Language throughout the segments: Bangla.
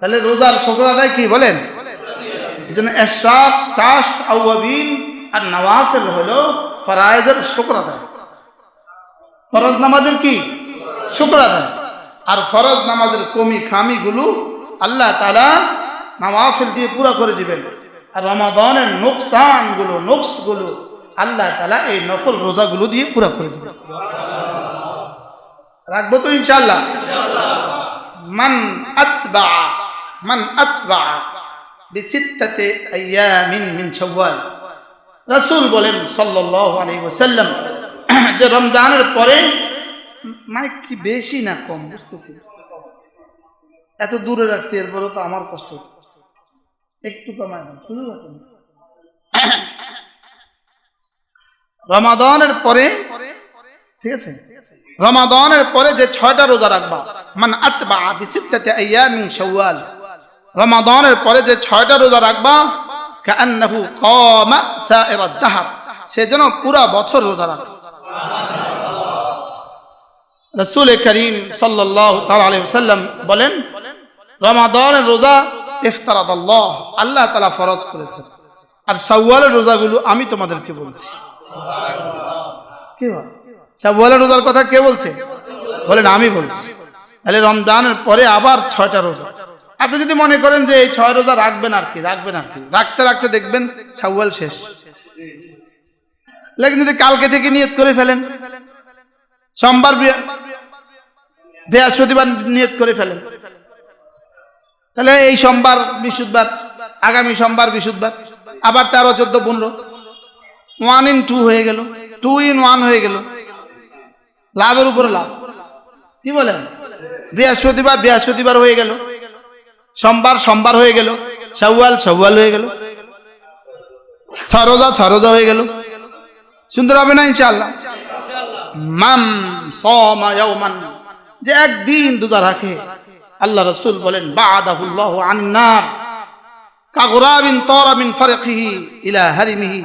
তাহলে রোজার শুকর আদায় কি বলেন? এই জন্য এশরাফ, চাষ আউয়াবিন আর নওয়াফেল হলো ফরায়েজের শুকর আদায়। ফরজ নামাজের কি? শুক্র আদায়। আর ফরজ নামাজের কমি খামিগুলো আল্লাহ তালা নামাফিল দিয়ে পুরো করে দিবেন। আর রমাদনের নোকসানগুলো, নোকসগুলো আল্লাহ তালা এই নফল রোজাগুলো দিয়ে পুরো করে দিবেন। রাখব তো ইনশাল্লাহ মান আতবা মান আতবা বিসিত্তাতে আইয়ামিন মিন শাওয়াল। রাসূল বলেন সাল্লাল্লাহু আলাইহি ওয়াসাল্লাম, যে রমজানের পরে মানে কি বেশি না কম, বুঝতেছি। এত দূরে রাখছি এরপরে তো আমার কষ্ট একটু রমাদানের পরে, ঠিক আছে? রমাদানের পরে যে ছয়টা রোজা রাখবা, মান আতবা বিসিত্তাতি আইয়ামিন শাওয়াল। রমাদানের পরে যে ছয়টা রোজা রাখবা সে যেন পুরা বছর রোজা রাখে। রসুল করিম সাল্লাম বলেন রমাদানের রোজা ইফতারাদ আল্লাহ আল্লাহ তালা ফরজ করেছেন। আর শাওয়ালের রোজাগুলো আমি তোমাদেরকে বলছি। কি শাওয়ালের রোজার কথা কে বলছে? বলেন আমি বলছি। তাহলে রমজানের পরে আবার ছয়টা রোজা। আপনি যদি মনে করেন যে এই ছয় রোজা রাখবেন আর কি, রাখবেন আর কি। রাখতে রাখতে দেখবেন শাওয়াল শেষ। লেকিন যদি কালকে থেকে নিয়ত করে ফেলেন, সোমবার বৃহ- বৃহস্পতিবার নিয়ত করে ফেলেন, তাহলে এই সোমবার বৃহস্পতিবার, আগামী সোমবার বৃহস্পতিবার, আবার তেরো, চোদ্দ, পনেরো ওয়ান ইন টু হয়ে গেল টু ইন ওয়ান হয়ে গেল। লাভের উপরে লাভ। কি বলেন? বৃহস্পতিবার বৃহস্পতিবার হয়ে গেল। সোমবার সোমবার হয়ে গেল। সওয়াল সওয়াল হয়ে গেল। ছরোজা ছরোজা হয়ে গেল। সুন্দর হবে না, ইনশাআল্লাহ? মাম সামা ইয়াওমান। যে একদিন রোজা রাখে, আল্লাহ রাসূল বলেন বাদাহুল্লাহু আন্নার। কাগরাবিন তারামিন ফারকিহি ইলা হারিমিহি।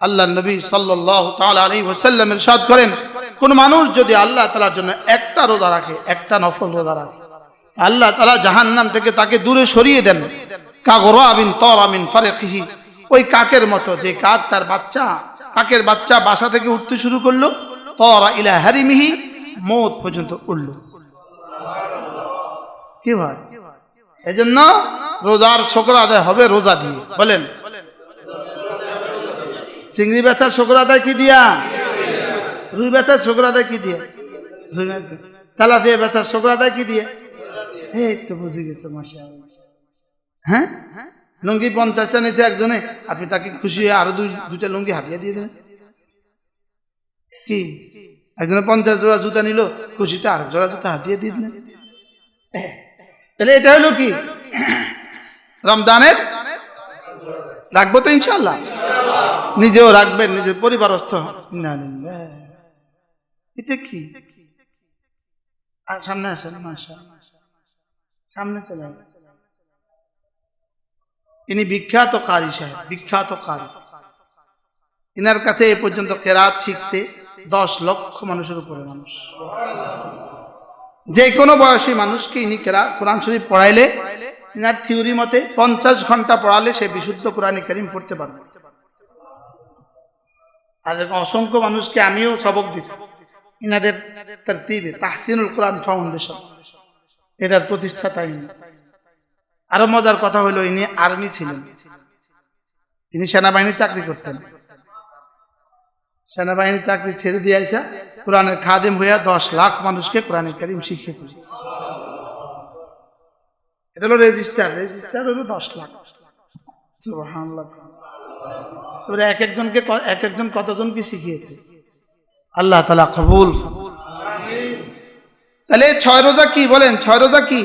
আল্লাহ নবী সাল্লাল্লাহু তাআলা আলাইহি ওয়াসাল্লাম ইরশাদ করেন, কোন মানুষ যদি আল্লাহ তাআলার জন্য একটা রোজা রাখে, একটা নফল রোজা রাখে আল্লাহ তাআলা জাহান্নাম থেকে তাকে দূরে সরিয়ে দেন। কাগরাবিন তারামিন ফারকিহি। ওই কাকের মতো, যে কাক তার বাচ্চা, কাকের বাচ্চা বাসা থেকে উঠতে শুরু করল, তরা ইলা হারিমিহি, মৌত পর্যন্ত উঠল। কি হয় এই জন্য রোজার শকর আদায় হবে রোজা দিয়ে। বলেন। চিংড়ি বেচার শকর আদায় কি দিয়া? রুই বেচার শকর আদায় কি দিয়ে? রুই বেচা- তেলাপিয়া বেচার শকর আদায় কি দিয়ে? এই তো বুঝে গেছে মাসা হ্যাঁ? লুঙ্গি পঞ্চাশটা নিয়েছে একজনে, আপনি তাকে খুশি হয়ে আরও দুইটা লুঙ্গি হাতিয়ে দিয়ে দেবেন কি? একজনে পঞ্চাশ জোড়া জুতা নিল, খুশিতে জোড়া জুতা হাতিয়ে দিয়ে দিলেন। তাহলে এটা হলো কি? রমজানের রাখব তো ইনশাল্লাহ নিজেও রাখবেন, নিজের পরিবারস্থ। না। এটা কি? আর সামনে আসেন মাসা সামনে চলে আসেন ইনি বিখ্যাত কারি সাহেব, বিখ্যাত কারি। ইনার কাছে এ পর্যন্ত কেরাত শিখছে দশ লক্ষ মানুষের উপরে মানুষ। যে কোনো বয়সী মানুষকে ইনি কেরা কোরআন শরীফ পড়াইলে ইনার থিওরি মতে পঞ্চাশ ঘণ্টা পড়ালে সে বিশুদ্ধ কোরআনী করিম পড়তে পারবে। আর অসংখ্য মানুষকে আমিও সবক দিচ্ছি ইনাদের তার তিবে তাহসিনুল কোরআন ফাউন্ডেশন। এটার প্রতিষ্ঠাতা ইনি আরও মজার কথা হলো, ইনি আর্মি ছিলেন। তিনি সেনাবাহিনী চাকরি করতেন। সেনাবাহিনীর চাকরি ছেড়ে দিয়ে আসা কোরআনের খাদিম হইয়া দশ লাখ মানুষকে কোরআনের কারিম শিখিয়ে ফেলেছে। এটা হলো রেজিস্টার। রেজিস্টার হলো দশ লাখ। এক একজনকে এক একজন কতজনকে শিখিয়েছে? আল্লাহ তালা কবুল তাহলে ছয় রোজা কি? বলেন, ছয় রোজা কি?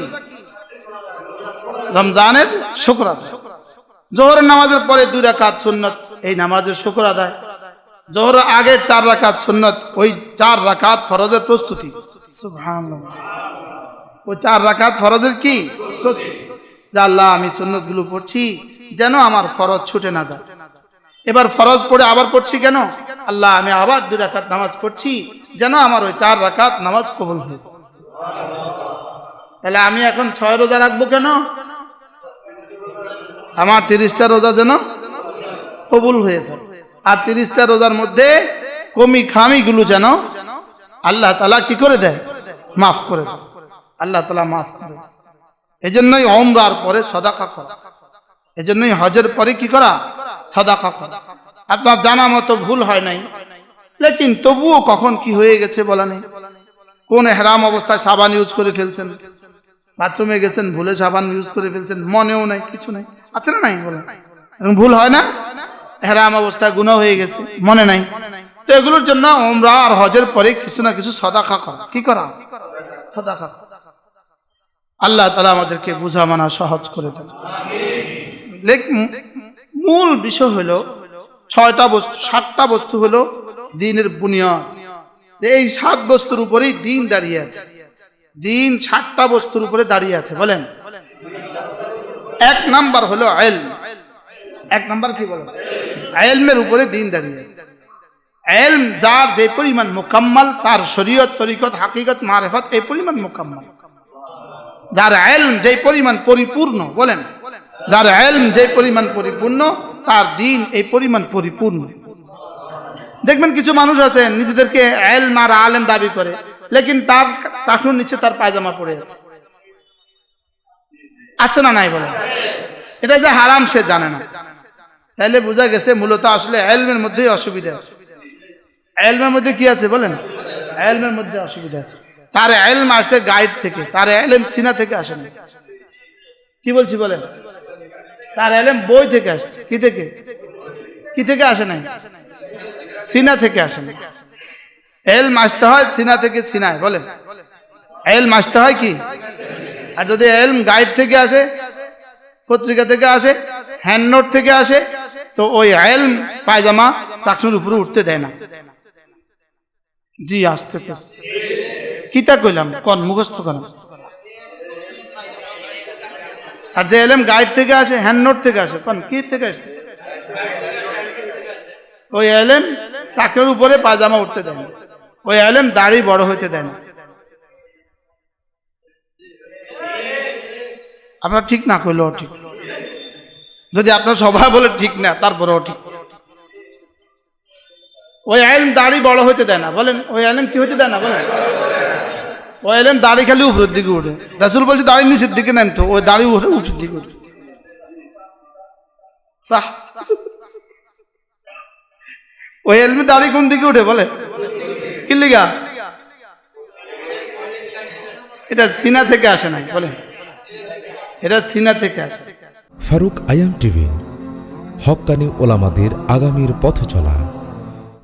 রমজানের শুক্র জোহরের নামাজের পরে দুই রাকাত সুন্নত, এই নামাজের শুক্র আদায়। জোহর আগের চার রাকাত সুন্নত, ওই চার রাকাত ফরজের প্রস্তুতি। ওই চার রাকাত ফরজের কি? আল্লাহ, আমি সুন্নতগুলো পড়ছি, যেন আমার ফরজ ছুটে না যায়। এবার ফরজ পড়ে আবার পড়ছি কেন? আল্লাহ, আমি আবার দুই রাকাত নামাজ পড়ছি, যেন আমার ওই চার রাকাত নামাজ কবুল হয়ে যায়। তাহলে আমি এখন ছয় রোজা রাখব কেন? আমার তিরিশটা রোজা যেন কবুল হয়ে যায়। আর তিরিশটা রোজার মধ্যে কমি খামিগুলো যেন আল্লাহ তালা কি করে দেয়? মাফ করে আল্লাহ তালা মাফ করে দেয়। এজন্যই অমরার পরে সদাকা করা। এজন্যই হজের পরে কি করা? সদাকা করা। আপনার জানা মতো ভুল হয় নাই। লেকিন তবুও কখন কি হয়ে গেছে বলা নেই। কোন হেরাম অবস্থায় সাবান ইউজ করে ফেলছেন বাথরুমে গেছেন, ভুলে সাবান ইউজ করে ফেলছেন, মনেও নাই, কিছু নাই। আছে না নাই এরকম ভুল হয় না? হেরাম অবস্থায় গুণা হয়ে গেছে, মনে নাই। তো এগুলোর জন্য ওমরা আর হজের পরে কিছু না কিছু সদাখা করা। কি করা? সদাখা। আল্লাহ তালা আমাদেরকে বুঝা মানা সহজ করে দেন। মূল বিষয় হলো, ছয়টা বস্তু, সাতটা বস্তু হলো, দিনের বুনিয়াদ। এই সাত বস্তুর উপরেই দিন দাঁড়িয়ে আছে। দিন সাতটা বস্তুর উপরে দাঁড়িয়ে আছে, বলেন। এক নাম্বার হলো আইল। এক নাম্বার কি বলেন? আইলমের উপরে দিন দাঁড়িয়ে আছে। এলম যার যে পরিমাণ মোকাম্মাল, তার শরীয়ত, তরিকত, হাকিকত, মারেফত, এই পরিমাণ মোকাম্মাল। যার এলম যে পরিমাণ পরিপূর্ণ, বলেন। যার এলম যে পরিমাণ পরিপূর্ণ, তার দিন এই পরিমাণ পরিপূর্ণ। দেখবেন কিছু মানুষ আছে, নিজেদেরকে এলম আর আলেম দাবি করে, লেকিন তার টাকুর নিচে তার পায়জামা পড়ে আছে। আছে না নাই বলে এটা যে হারাম সে জানে না। তাহলে বোঝা গেছে মূলত আসলে এলমের মধ্যেই অসুবিধা আছে। এলমের মধ্যে কি আছে বলেন? এলমের মধ্যে অসুবিধা আছে। তার এলম আসে গাইড থেকে, তার এলম সিনা থেকে আসে না। কি বলছি বলেন? তার এলম বই থেকে আসছে। কি থেকে? কি থেকে আসে নাই? সিনা থেকে আসে না এল আসতে হয় সিনা থেকে সিনায়, বলেন। এল আসতে হয় কি? আর যদি এলম গাইড থেকে আসে, পত্রিকা থেকে আসে, হ্যান্ড নোট থেকে আসে, তো ওই এলম পায়জামা চাকসুর উপরে উঠতে দেয় না। জি, আসতে করছি কিতা কইলাম? কন মুখস্থ করেন? আর যে এলএম গাইড থেকে আসে, হ্যান্ড নোট থেকে আসে, কন কি থেকে আসছে? ওই এলএম টাকের উপরে পায়জামা উঠতে দেয় না ওই এলএম দাড়ি বড় হইতে দেয় না আপনার ঠিক না কইলেও ঠিক। যদি আপনার সবাই বলে ঠিক না, তারপরেও ঠিক। ওই আইলেম দাড়ি বড় হইতে দেয় না। বলেন, ওই আইলেম কি হইতে দেয় না? বলেন। ওই আইলেম দাড়ি খালি উপরের দিকে উঠে। রাসুল বলছে দাড়ি নিচের দিকে নেন তো, ওই দাড়ি উঠে উঁচুর দিকে উঠে। সাহ ওই এলমি দাড়ি কোন দিকে উঠে বলে? কি লিগা? এটা সিনা থেকে আসে নাই বলে। এটা সিনা থেকে আসে। ফারুক আয়াম টিভি, হক্কানি ওলামাদের আগামীর পথ চলা